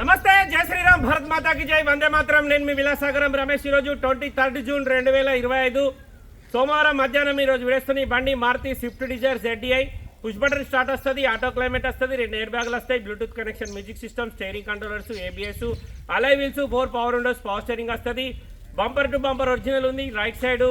నమస్తే జై శ్రీరామ్ భారత్ మాతాకి జై. వందే మాత్రం. నేను మీ విలాసాగరం రమేష్. ఈరోజు ట్వంటీ థర్డ్ జూన్ రెండు వేల ఇరవై ఐదు. సోమవారం మధ్యాహ్నం ఈరోజు విడేస్తున్న ఈ బండి Maruti Swift Dzire ZDI push button start వస్తుంది ఆటో క్లైమేట్ వస్తుంది రెండు ఎయిర్ బ్యాగులు వస్తాయి Bluetooth connection music system steering controllers ABS alloy wheels four power windows power steering వస్తుంది. బంపర్ టు బంపర్ ఒరిజినల్ ఉంది. Right side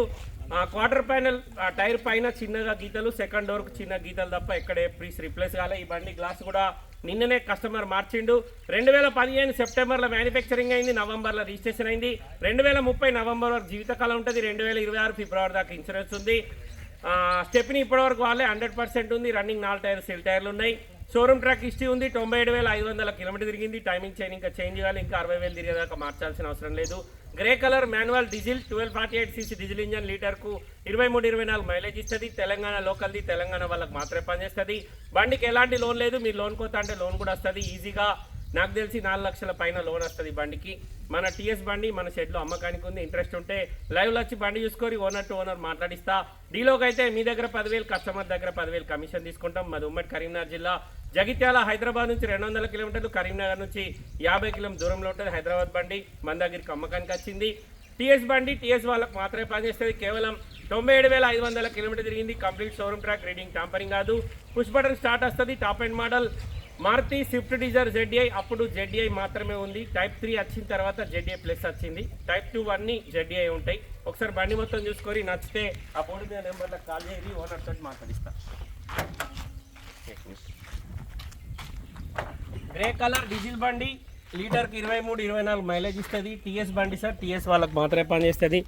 quarter panel tyre పైన చిన్నగా గీతలు సెకండ్ డోర్ చిన్న గీతలు తప్ప ఎక్కడే ప్రీస్ రిప్లేస్ కాలే. ఈ బండి గ్లాస్ కూడా నిన్ననే కస్టమర్ మార్చిండు. రెండు వేల పదిహేను సెప్టెంబర్లో మ్యానుఫ్యాక్చరింగ్ అయింది నవంబర్లో రిజిస్ట్రేషన్ అయింది. రెండు వేల ముప్పై నవంబర్ వరకు జీవితకాలం ఉంటుంది. రెండు వేల ఇరవై ఆరు ఫిబ్రవరి దాకా ఇన్సూరెన్స్ ఉంది. స్టెప్ని ఇప్పటివరకు వాళ్ళే హండ్రెడ్ పర్సెంట్ ఉంది. రన్నింగ్ నాలుగు టైర్లు సెల్ టైర్లు ఉన్నాయి. షోరూమ్ ట్రాక్ హిస్టరీ ఉంది. తొంభై ఏడు వేల ఐదు వందల కిలోమీటర్ తిరిగింది. టైమింగ్ చైన్ ఇంకా చేంజ్ చేయాలి. ఇంకా అరవై వేలు తిరిగేదాకా మార్చాల్సిన అవసరం లేదు. Grey colour manual diesel twelve forty eight CC diesel engine లీటర్కు ఇరవై మూడు ఇరవై నాలుగు మైలేజ్ ఇస్తుంది. తెలంగాణ లోకల్ది తెలంగాణ వాళ్ళకి మాత్రమే పనిచేస్తుంది. బండికి ఎలాంటి లోన్ లేదు. మీరు లోన్ కోత అంటే లోన్ కూడా వస్తుంది. ఈజీగా నాకు తెలిసి నాలుగు లక్షల పైన లోన్ వస్తుంది బండికి. మన టీఎస్ బండి మన షెడ్లో అమ్మకానికి ఉంది ఇంట్రెస్ట్ ఉంటే లైవ్లో వచ్చి బండి చూసుకొని ఓనర్ టు ఓనర్ మాట్లాడిస్తా. డీలోకి అయితే మీ దగ్గర పదివేలు కస్టమర్ దగ్గర పదివేలు కమిషన్ తీసుకుంటాం. మాది ఉమ్మడి కరీంనగర్ జిల్లా. జగిత్యాల హైదరాబాద్ నుంచి రెండు వందల కిలోమీటర్లు కరీంనగర్ నుంచి యాభై కిలోమీటర్ దూరంలో ఉంటుంది హైదరాబాద్ బండి. మన దగ్గరికి అమ్మకానికి వచ్చింది. టీఎస్ బండి టీఎస్ వాళ్ళకి మాత్రమే పనిచేస్తుంది. కేవలం తొంభై ఏడు వేల ఐదు వందల కిలోమీటర్ తిరిగింది. Complete showroom track reading tampering కాదు. పుష్ బటన్ స్టార్ట్ వస్తుంది. Top and model. Maruti Swift Dzire ZI అప్పుడు జెడ్డీఐ మాత్రమే ఉంది. టైప్ త్రీ వచ్చిన తర్వాత జెడ్డీఐ ప్లస్ వచ్చింది. టైప్ టూ అన్ని జెడ్ఐ ఉంటాయి. ఒకసారి బండి మొత్తం చూసుకొని నచ్చితే ఆ బోర్డు మీద నెంబర్లకు కాల్ చేసి ఓనర్ తోటి మాట్లాడిస్తా. గ్రే కలర్ డీజిల్ బండి. లీటర్కి ఇరవై మూడు ఇరవై నాలుగు మైలేజ్ ఇస్తుంది. టీఎస్ బండి సార్. టీఎస్ వాళ్ళకి మాత్రమే పనిచేస్తుంది.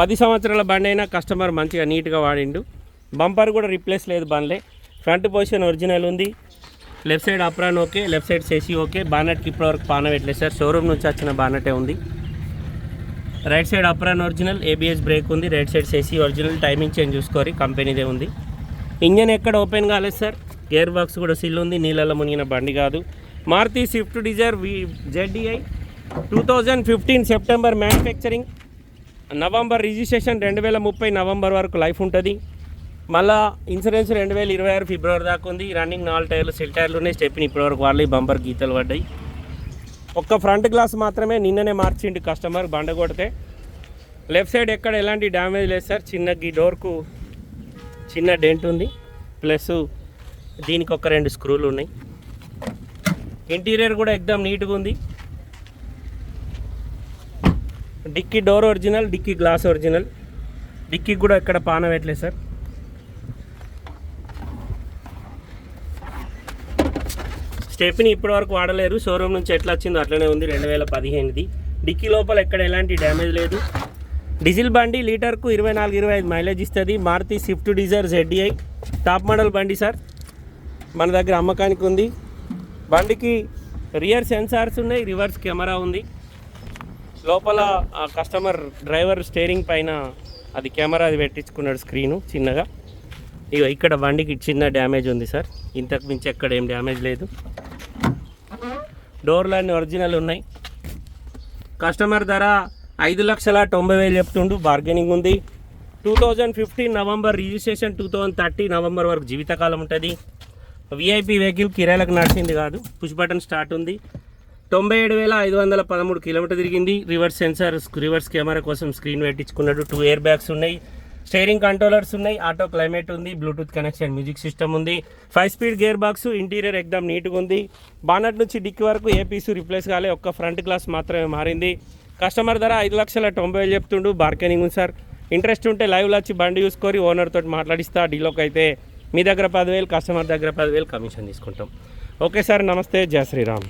పది సంవత్సరాల బండి అయినా కస్టమర్ మంచిగా నీట్గా వాడిండు. బంపర్ కూడా రిప్లేస్ లేదు బండ్లే. ఫ్రంట్ పొజిషన్ ఒరిజినల్ ఉంది. Left side apron okay left side chassis okay. బానెట్కి ఇప్పటివరకు పాన పెట్టలేదు సార్? షోరూమ్ నుంచి వచ్చిన బానెటే ఉంది. Right side apron original ABS brake ఉంది. Right side chassis original timing change చూసుకోరి కంపెనీదే ఉంది. ఇంజన్ ఎక్కడ ఓపెన్ కాలేదు సార్? గేర్ బాక్స్ కూడా సిల్ ఉంది నీళ్ళలో మునిగిన బండి కాదు. Maruti Swift Dzire V ZDI two thousand fifteen September manufacturing November registration రెండు వేల ముప్పై నవంబర్ వరకు లైఫ్ ఉంటుంది. మళ్ళా ఇన్సూరెన్స్ రెండు వేల ఇరవై ఆరు ఫిబ్రవరి దాకా ఉంది. రన్నింగ్ నాలుగు టైర్లు సెల్ టైర్లు ఉన్నాయి. స్టెప్ని ఇప్పటివరకు వాళ్ళు బంపర్ గీతలు పడ్డాయి. ఒక్క ఫ్రంట్ గ్లాస్ మాత్రమే నిన్ననే మార్చిండు కస్టమర్ బండ కొడితే. లెఫ్ట్ సైడ్ ఎక్కడ ఎలాంటి డ్యామేజ్ లేదు సార్. చిన్న ఈ డోర్కు చిన్న డెంట్ ఉంది. ప్లస్ దీనికి ఒక రెండు స్క్రూలు ఉన్నాయి. ఇంటీరియర్ కూడా ఎక్దమ్ నీట్గా ఉంది. Dicky door original dicky glass original. Dicky కూడా ఎక్కడ పాన పెట్టలేదు సార్. స్టెప్ని ఇప్పటి వరకు వాడలేరు షోరూమ్ నుంచి ఎట్లా వచ్చిందో అట్లనే ఉంది రెండు వేల పదిహేనుది. డిక్కీ లోపల ఎక్కడ ఎలాంటి డ్యామేజ్ లేదు. డీజిల్ బండి లీటర్కు ఇరవై నాలుగు ఇరవై ఐదు మైలేజ్ ఇస్తుంది. Maruti Swift Dzire ZDI top model బండి సార్. మన దగ్గర అమ్మకానికి ఉంది. బండికి రియర్ సెన్సార్స్ ఉన్నాయి రివర్స్ కెమెరా ఉంది. లోపల ఆ కస్టమర్ డ్రైవర్ స్టేరింగ్ పైన అది కెమెరా అది పెట్టించుకున్నాడు స్క్రీను చిన్నగా. ఇక ఇక్కడ బండికి చిన్న డ్యామేజ్ ఉంది సార్. ఇంతకు మించి ఎక్కడ ఏం డ్యామేజ్ లేదు. డోర్లు అన్ని ఒరిజినల్ ఉన్నాయి. కస్టమర్ ధర ఐదు లక్షల తొంభై వేలు చెప్తుండు. బార్గెనింగ్ ఉంది. Two thousand fifteen November registration two thousand thirty November వరకు జీవితకాలం ఉంటుంది. విఐపి వెహికల్ కిరాయిలకు నడిచింది కాదు. పుష్ బటన్ స్టార్ట్ ఉంది. తొంభై ఏడు వేల ఐదు వందల పదమూడు కిలోమీటర్ తిరిగింది రివర్స్ సెన్సార్ రివర్స్ కెమెరా కోసం స్క్రీన్ పెట్టించుకున్నాడు టూ ఇయర్ బ్యాగ్స్ ఉన్నాయి స్టేరింగ్ కంట్రోలర్స్ ఉన్నాయి ఆటో క్లైమేట్ ఉంది బ్లూటూత్ కనెక్షన్ మ్యూజిక్ సిస్టమ్ ఉంది five speed gear box interior ఎక్దమ్ నీట్గా ఉంది. బానట్ నుంచి డిక్కి వరకు ఏ పీసు రిప్లేస్ కాలే ఒక్క ఫ్రంట్ గ్లాస్ మాత్రమే మారింది. కస్టమర్ ధర ఐదు లక్షల తొంభై వేలు చెప్తుండు బార్గెనింగ్ ఉంది సార్. ఇంట్రెస్ట్ ఉంటే లైవ్లో వచ్చి బండి చూసుకొని ఓనర్ తోటి మాట్లాడిస్తా డీలోకి అయితే మీ దగ్గర పదివేలు కస్టమర్ దగ్గర పదివేలు కమిషన్ తీసుకుంటాం. ఓకే సార్ నమస్తే జయ శ్రీరామ్.